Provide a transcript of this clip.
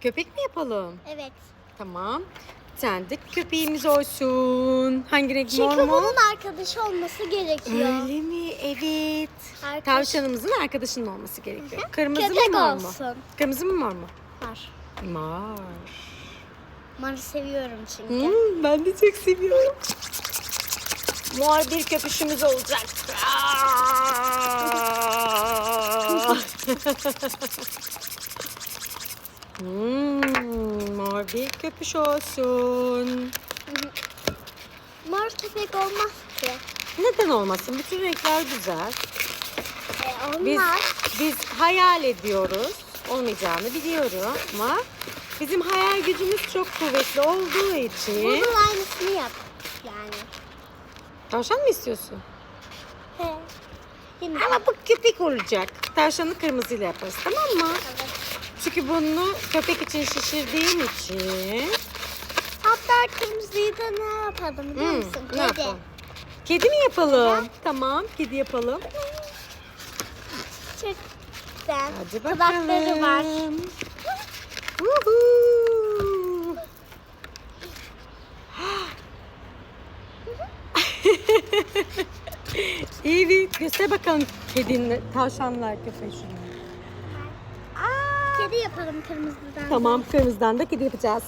Köpek mi yapalım? Evet. Tamam. Sen de köpeğimiz olsun. Hangi renk Çünkü mor mu? bunun arkadaşı olması gerekiyor. Öyle mi? Evet. Arkadaş- Tavşanımızın arkadaşının olması gerekiyor. Kırmızı Köpek mı mor mu? olsun. Kırmızı mı mor mu? Var. Mor. Marı seviyorum çünkü. Hmm, ben de çok seviyorum. Mor bir köpüşümüz olacak. Hmm, mor bir köpüş olsun. Mor köpek olmaz ki. Neden olmasın? Bütün renkler güzel. E, Biz onlar biz hayal ediyoruz. Olmayacağını biliyorum ama bizim hayal gücümüz çok kuvvetli olduğu için. bunun aynısını yap. Yani. Tavşan mı istiyorsun? He. Ama bu köpek olacak. Tavşanı kırmızıyla yaparız tamam mı? Evet. Çünkü bunu köpek için şişirdiğim için. Hatta kırmızıyı da ne yapalım biliyor Hmm, musun? ne Kedi. yapalım? Kedi mi yapalım? Tamam kedi yapalım. Çok güzel. Hadi bakalım. Kulakları var. Woohoo! evet göster bakalım kedinin tavşanlar köpeği şunu. Kedi yapalım kırmızıdan. Tamam kırmızıdan da kedi yapacağız.